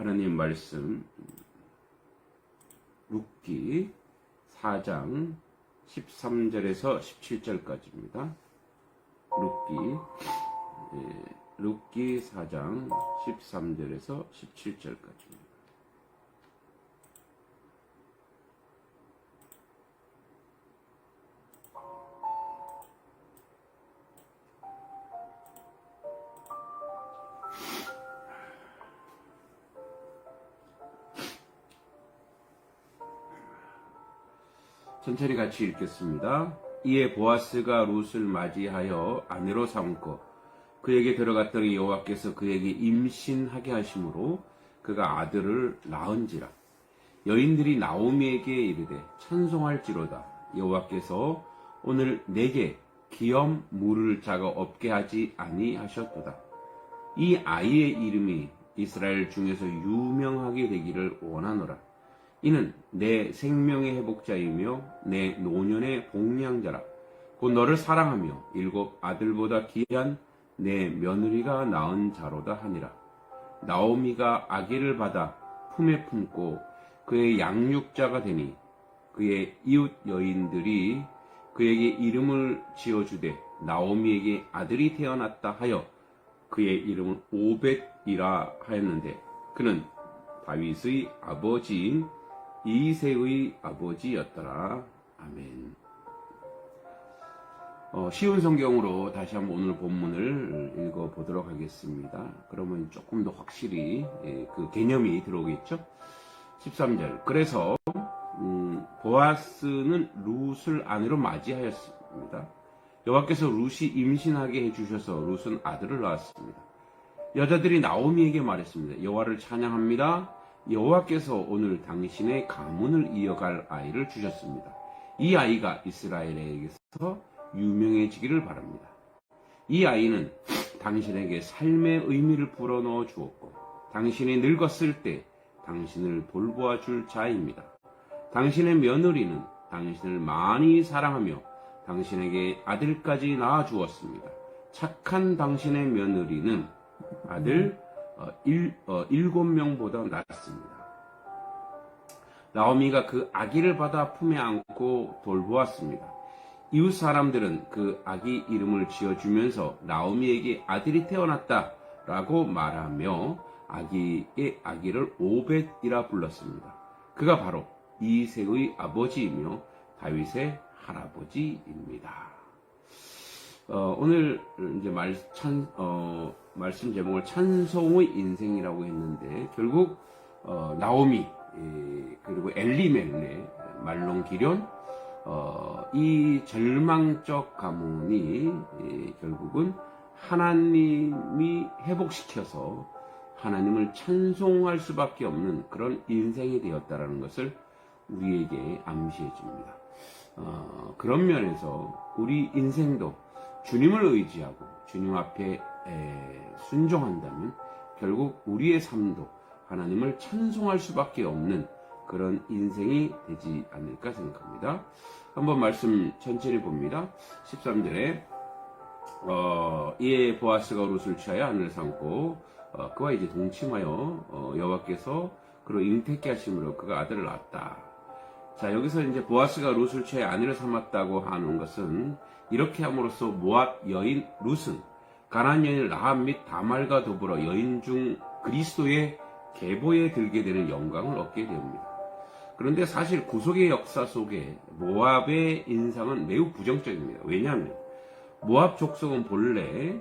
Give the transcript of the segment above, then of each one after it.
하나님 말씀 룻기 4장 13절에서 17절까지입니다. 룻기 예, 룻기 4장 13절에서 17절까지입니다. 천천히 같이 읽겠습니다. 이에 보아스가 룻을 맞이하여 아내로 삼고 그에게 들어갔더니 여호와께서 그에게 임신하게 하심으로 그가 아들을 낳은지라. 여인들이 나오미에게 이르되 찬송할지로다. 여호와께서 오늘 내게 기염 물을 자가 없게 하지 아니하셨도다. 이 아이의 이름이 이스라엘 중에서 유명하게 되기를 원하노라 이는 내 생명의 회복자이며 내 노년의 복량자라. 곧 너를 사랑하며 일곱 아들보다 귀한 내 며느리가 낳은 자로다 하니라. 나오미가 아기를 받아 품에 품고 그의 양육자가 되니 그의 이웃 여인들이 그에게 이름을 지어주되 나오미에게 아들이 태어났다 하여 그의 이름을 오벳이라 하였는데 그는 다윗의 아버지인 이세의 아버지였더라. 아멘. 어, 쉬운 성경으로 다시 한번 오늘 본문을 읽어 보도록 하겠습니다. 그러면 조금 더 확실히 예, 그 개념이 들어오겠죠? 13절. 그래서 음, 보아스는 룻을 아내로 맞이하였습니다. 여호와께서 룻이 임신하게 해주셔서 룻은 아들을 낳았습니다. 여자들이 나오미에게 말했습니다. 여호와를 찬양합니다. 여호와께서 오늘 당신의 가문을 이어갈 아이를 주셨습니다. 이 아이가 이스라엘에게서 유명해지기를 바랍니다. 이 아이는 당신에게 삶의 의미를 불어넣어 주었고, 당신이 늙었을 때 당신을 돌보아 줄 자입니다. 당신의 며느리는 당신을 많이 사랑하며 당신에게 아들까지 낳아 주었습니다. 착한 당신의 며느리는 아들 어, 일, 어, 일곱 명보다 낫습니다. 나오미가 그 아기를 받아 품에 안고 돌보았습니다. 이웃 사람들은 그 아기 이름을 지어주면서 나오미에게 아들이 태어났다 라고 말하며 아기의 아기를 오벳이라 불렀습니다. 그가 바로 이세의 아버지이며 다윗의 할아버지입니다. 어, 오늘 이제 말, 찬, 어, 말씀 제목을 찬송의 인생이라고 했는데 결국 어, 나오미 예, 그리고 엘리멜레 말론 기련 어, 이 절망적 가문이 예, 결국은 하나님이 회복시켜서 하나님을 찬송할 수밖에 없는 그런 인생이 되었다라는 것을 우리에게 암시해 줍니다. 어, 그런 면에서 우리 인생도 주님을 의지하고 주님 앞에 순종한다면 결국 우리의 삶도 하나님을 찬송할 수밖에 없는 그런 인생이 되지 않을까 생각합니다. 한번 말씀 천천히 봅니다. 13절에 어, 이에 보아스가 롯을 취하여 하늘을 삼고 어, 그와 이제 동침하여 어, 여호와께서 그로 잉태케 하심으로 그가 아들을 낳았다. 자 여기서 이제 보아스가 롯을 취하여 아내를 삼았다고 하는 것은 이렇게 함으로써 모압 여인 룻은 가나안 여인 라합 및 다말과 더불어 여인 중 그리스도의 계보에 들게 되는 영광을 얻게 됩니다. 그런데 사실 구속의 역사 속에 모압의 인상은 매우 부정적입니다. 왜냐하면 모압 족속은 본래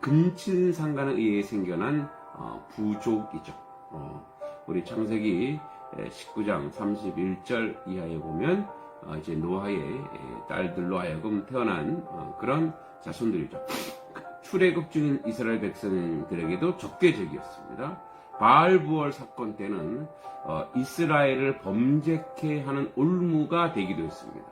근친 상간에 의해 생겨난 어, 부족이죠. 어, 우리 창세기 19장 31절 이하에 보면 어, 이제 노아의 딸들로 하여금 태어난 그런 자손들이죠. 출애굽 중인 이스라엘 백성들에게도 적대적이었습니다. 바알부월 사건 때는 어, 이스라엘을 범죄케 하는 올무가 되기도 했습니다.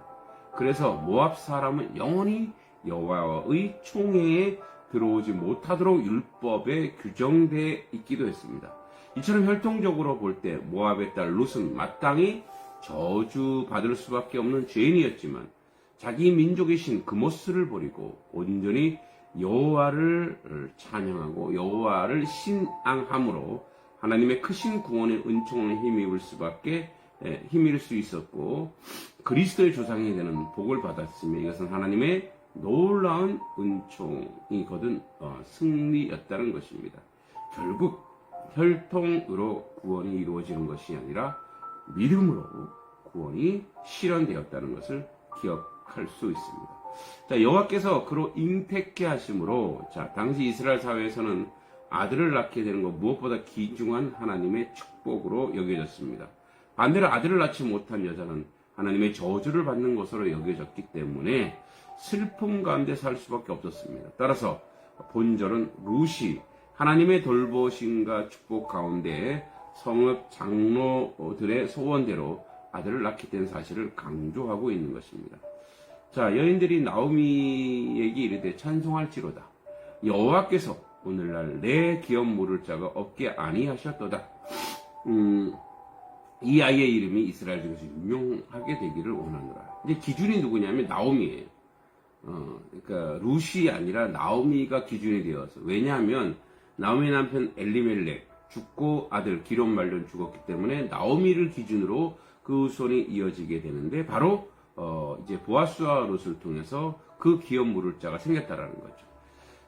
그래서 모압 사람은 영원히 여호와의 총회에 들어오지 못하도록 율법에 규정되어 있기도 했습니다. 이처럼 혈통적으로 볼 때 모압의 딸 룻은 마땅히 저주받을 수밖에 없는 죄인이었지만 자기 민족의 신 그모스를 버리고 온전히 여호와를 찬양하고 여호와를 신앙함으로 하나님의 크신 구원의 은총을 힘입을 수밖에 에, 힘입을 수 있었고 그리스도의 조상이 되는 복을 받았으며 이것은 하나님의 놀라운 은총이거든 어, 승리였다는 것입니다. 결국 혈통으로 구원이 이루어지는 것이 아니라 믿음으로 구원이 실현되었다는 것을 기억할 수 있습니다. 자, 여호와께서 그로 잉태케 하심으로 자, 당시 이스라엘 사회에서는 아들을 낳게 되는 것 무엇보다 귀중한 하나님의 축복으로 여겨졌습니다. 반대로 아들을 낳지 못한 여자는 하나님의 저주를 받는 것으로 여겨졌기 때문에 슬픔 가운데 살 수밖에 없었습니다. 따라서 본절은 루시 하나님의 돌보심과 축복 가운데 성읍 장로들의 소원대로 아들을 낳게 된 사실을 강조하고 있는 것입니다. 자, 여인들이 나오미에게 이르되 찬송할지로다. 여호와께서 오늘날 내 기업 물을 자가 없게 아니하셨도다. 음, 이 아이의 이름이 이스라엘 중에서 유명하게 되기를 원하노라. 이제 기준이 누구냐면 나오미예요. 어, 그러니까 루시 아니라 나오미가 기준이 되어서 왜냐하면 나오미 남편 엘리멜렉 죽고 아들 기론 말론 죽었기 때문에 나오미를 기준으로 그 후손이 이어지게 되는데 바로 어, 이제 보아스와 롯을 통해서 그 기업 물을 자가 생겼다라는 거죠.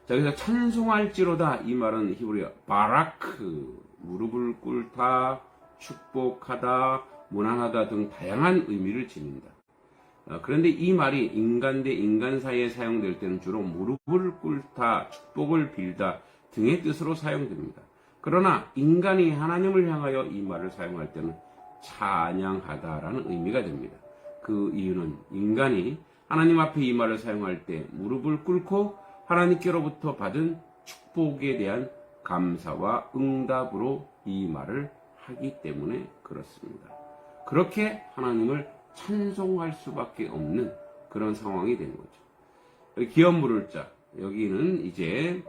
자, 그래서 찬송할지로다 이 말은 히브리어 바라크 무릎을 꿇다 축복하다 무난하다 등 다양한 의미를 지닌다. 어, 그런데 이 말이 인간 대 인간 사이에 사용될 때는 주로 무릎을 꿇다 축복을 빌다 등의 뜻으로 사용됩니다. 그러나 인간이 하나님을 향하여 이 말을 사용할 때는 찬양하다라는 의미가 됩니다. 그 이유는 인간이 하나님 앞에 이 말을 사용할 때 무릎을 꿇고 하나님께로부터 받은 축복에 대한 감사와 응답으로 이 말을 하기 때문에 그렇습니다. 그렇게 하나님을 찬송할 수밖에 없는 그런 상황이 된 거죠. 기업 물을 자 여기는 이제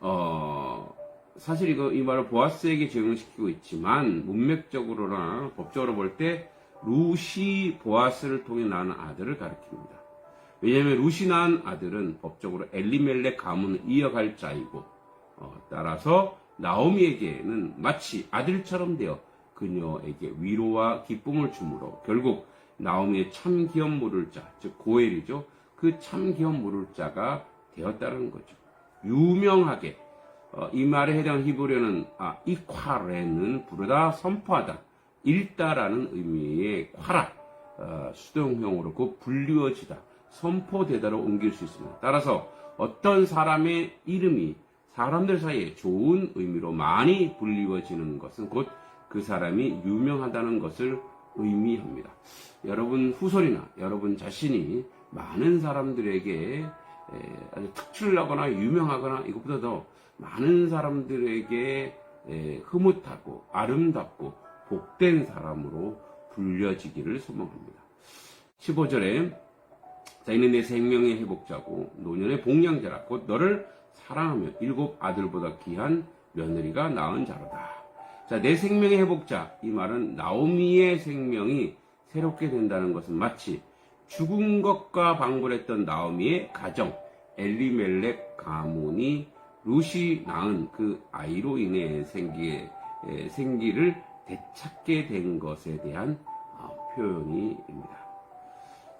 어 사실 이거 이 말을 보아스에게 적용시키고 있지만 문맥적으로나 법적으로 볼 때 루시 보아스를 통해 낳은 아들을 가리킵니다. 왜냐하면 루시 낳은 아들은 법적으로 엘리멜렉 가문을 이어갈 자이고 어, 따라서 나오미에게는 마치 아들처럼 되어 그녀에게 위로와 기쁨을 주므로 결국 나오미의 참 기업 물을 자, 즉 고엘이죠. 그 참 기업 물을 자가 되었다는 거죠. 유명하게 어, 이 말에 해당하는 히브리어는 아, 이콰레는 부르다 선포하다 읽다라는 의미의 콰라 어, 수동형으로 그 불리워지다 선포되다로 옮길 수 있습니다. 따라서 어떤 사람의 이름이 사람들 사이에 좋은 의미로 많이 불리워지는 것은 곧 그 사람이 유명하다는 것을 의미합니다. 여러분 후손이나 여러분 자신이 많은 사람들에게 아주 특출나거나 유명하거나 이것보다 더 많은 사람들에게 흐뭇하고 아름답고 복된 사람으로 불려지기를 소망합니다. 15절에 자, 이는 내 생명의 회복자고 노년의 복량자라 곧 너를 사랑하며 일곱 아들보다 귀한 며느리가 낳은 자로다. 자, 내 생명의 회복자. 이 말은 나오미의 생명이 새롭게 된다는 것은 마치 죽은 것과 방불했던 나오미의 가정, 엘리멜렉 가문이 루시 낳은 그 아이로 인해 생기, 생기를 되찾게 된 것에 대한 어, 표현이입니다.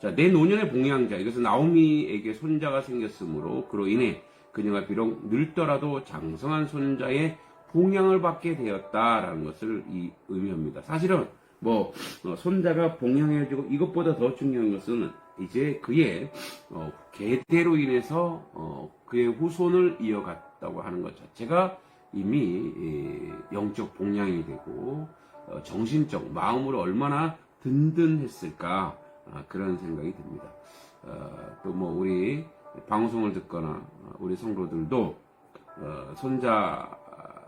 자, 내 노년의 봉양자. 이것은 나오미에게 손자가 생겼으므로 그로 인해 그녀가 비록 늙더라도 장성한 손자의 봉양을 받게 되었다라는 것을 이 의미합니다. 사실은 뭐 어, 손자가 봉양해지고 이것보다 더 중요한 것은 이제 그의 어, 계대로 인해서 어, 그의 후손을 이어갔다고 하는 것 자체가 이미 예, 영적 봉양이 되고 어, 정신적 마음으로 얼마나 든든했을까 아, 그런 생각이 듭니다. 어, 또뭐 우리 방송을 듣거나 어, 우리 성도들도 어, 손자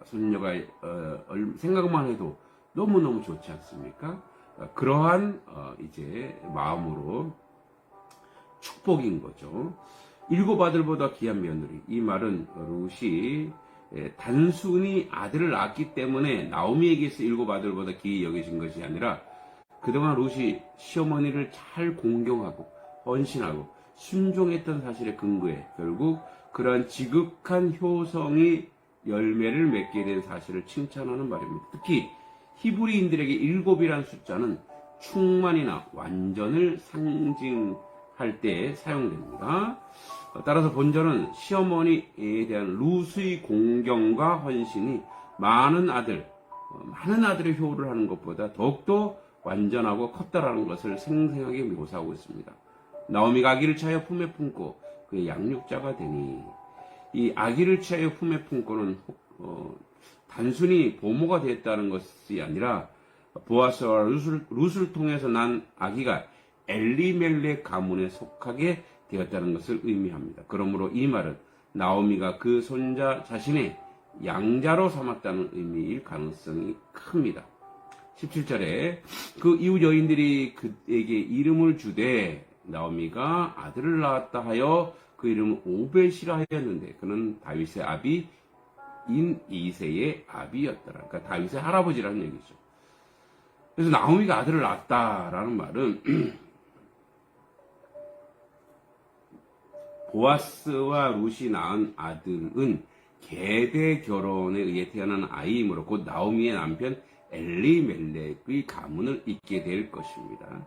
손녀가 어, 생각만 해도 너무 너무 좋지 않습니까? 어, 그러한 어, 이제 마음으로 축복인 거죠. 일곱 아들보다 귀한 며느리. 이 말은 룻이 예, 단순히 아들을 낳았기 때문에 나오미에게서 일곱 아들보다 귀히 여기신 것이 아니라 그동안 룻이 시어머니를 잘 공경하고 헌신하고 순종했던 사실에 근거해 결국 그러한 지극한 효성이 열매를 맺게 된 사실을 칭찬하는 말입니다. 특히 히브리인들에게 일곱이란 숫자는 충만이나 완전을 상징 할 때 사용됩니다. 따라서 본절은 시어머니에 대한 루스의 공경과 헌신이 많은 아들, 어, 많은 아들의 효를 하는 것보다 더욱더 완전하고 컸다라는 것을 생생하게 묘사하고 있습니다. 나오미가 아기를 차여 품에 품고 그의 양육자가 되니 이 아기를 취하여 품에 품고는 어, 단순히 보모가 됐다는 것이 아니라 보아스와 룻을, 룻을 통해서 난 아기가 엘리멜렉 가문에 속하게 되었다는 것을 의미합니다. 그러므로 이 말은 나오미가 그 손자 자신의 양자로 삼았다는 의미일 가능성이 큽니다. 17절에 그 이웃 여인들이 그에게 이름을 주되 나오미가 아들을 낳았다 하여 그 이름은 오벳이라 하였는데 그는 다윗의 아비 인 이세의 아비였더라. 그러니까 다윗의 할아버지라는 얘기죠. 그래서 나오미가 아들을 낳았다라는 말은 보아스와 룻이 낳은 아들은 계대 결혼에 의해 태어난 아이이므로 곧 나오미의 남편 엘리멜렉의 가문을 잇게 될 것입니다.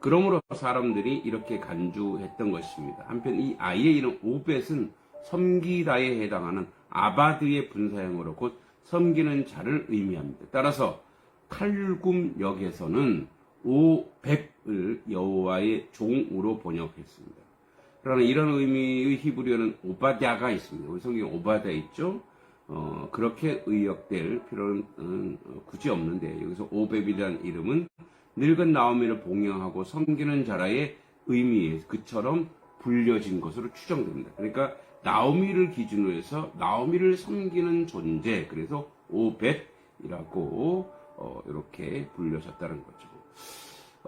그러므로 사람들이 이렇게 간주했던 것입니다. 한편 이 아이의 이름 오벳은 섬기다에 해당하는 아바드의 분사형으로 곧 섬기는 자를 의미합니다. 따라서 칼굼역에서는 오백을 여호와의 종으로 번역했습니다. 그러나 이런 의미의 히브리어는 오바댜가 있습니다. 우리 성경에 오바댜 있죠? 어, 그렇게 의역될 필요는 음, 어, 굳이 없는데 여기서 오벳이라는 이름은 늙은 나오미를 봉양하고 섬기는 자라의 의미에 그처럼 불려진 것으로 추정됩니다. 그러니까 나오미를 기준으로 해서 나오미를 섬기는 존재 그래서 오벳이라고 어, 이렇게 불려졌다는 거죠.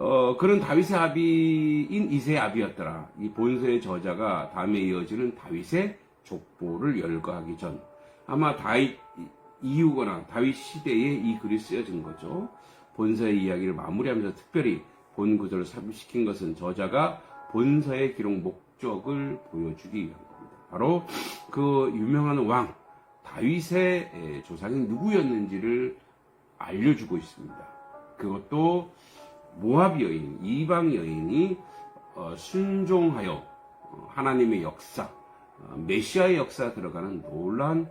어, 그는 다윗의 아비인 이세의 아비였더라. 이 본서의 저자가 다음에 이어지는 다윗의 족보를 열거하기 전 아마 다윗 이후거나 다윗 시대에 이 글이 쓰여진 거죠. 본서의 이야기를 마무리하면서 특별히 본 구절을 삽입시킨 것은 저자가 본서의 기록 목적을 보여주기 위한 겁니다. 바로 그 유명한 왕 다윗의 조상이 누구였는지를 알려주고 있습니다. 그것도 모압 여인, 이방 여인이 어, 순종하여 어, 하나님의 역사, 어, 메시아의 역사 들어가는 놀라운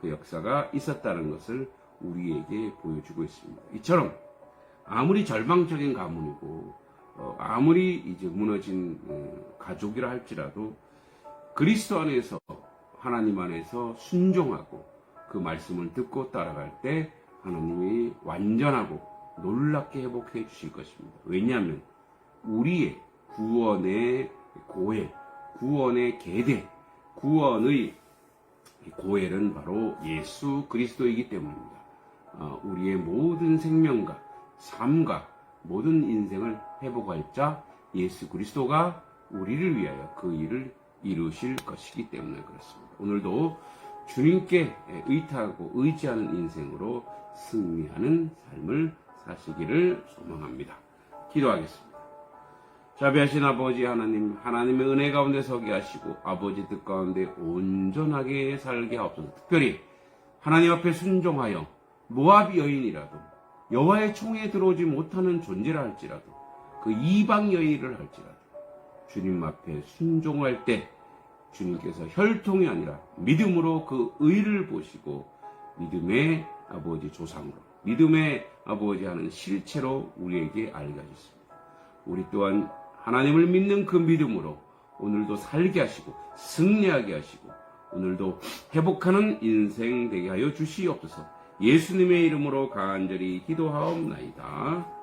그 역사가 있었다는 것을 우리에게 보여주고 있습니다. 이처럼 아무리 절망적인 가문이고 아무리 이제 무너진 가족이라 할지라도 그리스도 안에서 하나님 안에서 순종하고 그 말씀을 듣고 따라갈 때 하나님이 완전하고 놀랍게 회복해 주실 것입니다. 왜냐하면 우리의 구원의 고해, 구원의 계대, 구원의 고해는 바로 예수 그리스도이기 때문입니다. 어, 우리의 모든 생명과 삶과 모든 인생을 회복할 자 예수 그리스도가 우리를 위하여 그 일을 이루실 것이기 때문에 그렇습니다. 오늘도 주님께 의탁하고 의지하는 인생으로 승리하는 삶을 사시기를 소망합니다. 기도하겠습니다. 자비하신 아버지 하나님, 하나님의 은혜 가운데 서게 하시고 아버지 뜻 가운데 온전하게 살게 하옵소서. 특별히 하나님 앞에 순종하여 모압 여인이라도 여호와의 총에 들어오지 못하는 존재라 할지라도 그 이방 여인을 할지라도 주님 앞에 순종할 때 주님께서 혈통이 아니라 믿음으로 그 의를 보시고 믿음의 아버지 조상으로 믿음의 아버지 하는 실체로 우리에게 알게 하셨습니다. 우리 또한 하나님을 믿는 그 믿음으로 오늘도 살게 하시고 승리하게 하시고 오늘도 회복하는 인생 되게 하여 주시옵소서 예수님의 이름으로 간절히 기도하옵나이다.